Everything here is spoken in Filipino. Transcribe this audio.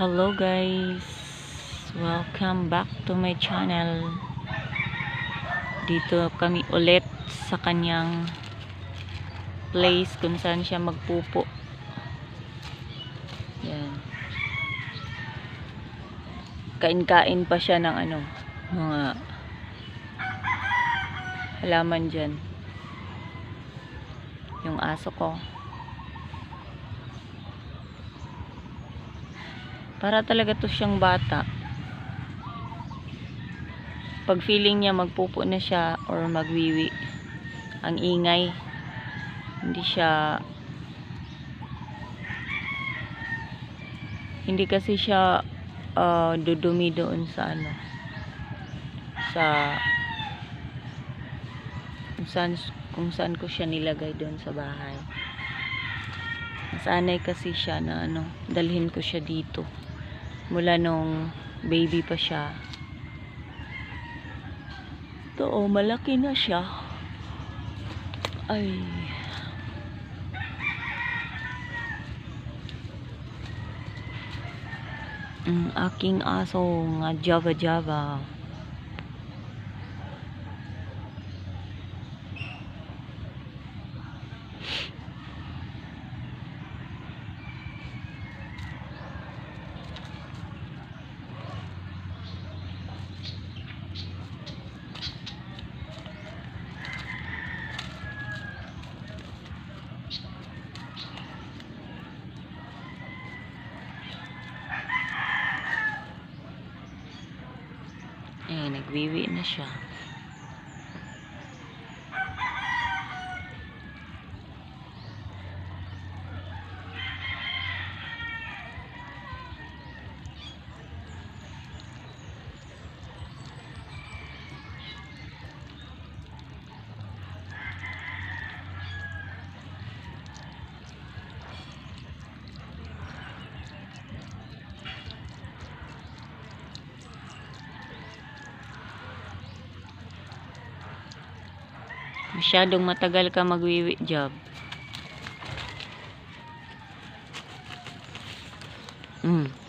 Hello guys, welcome back to my channel. Dito kami ulit sa kanyang place kung saan siya magpupo. Yan. Kain-kain pa siya ng ano, mga halaman dyan. Yung aso ko. Para talaga to siyang bata. Pag feeling niya magpupo na siya or magwiwi, ang ingay, hindi siya hindi kasi siya uh, dudumi doon sa ano sa kung saan, kung saan ko siya nilagay doon sa bahay nasanay kasi siya na ano dalhin ko siya dito mula nung baby pa siya. Ito oh malaki na siya. Ay. Ang aking aso nga java java eh nagwiwi na siya Masyadong matagal ka magwiwi job. Mm.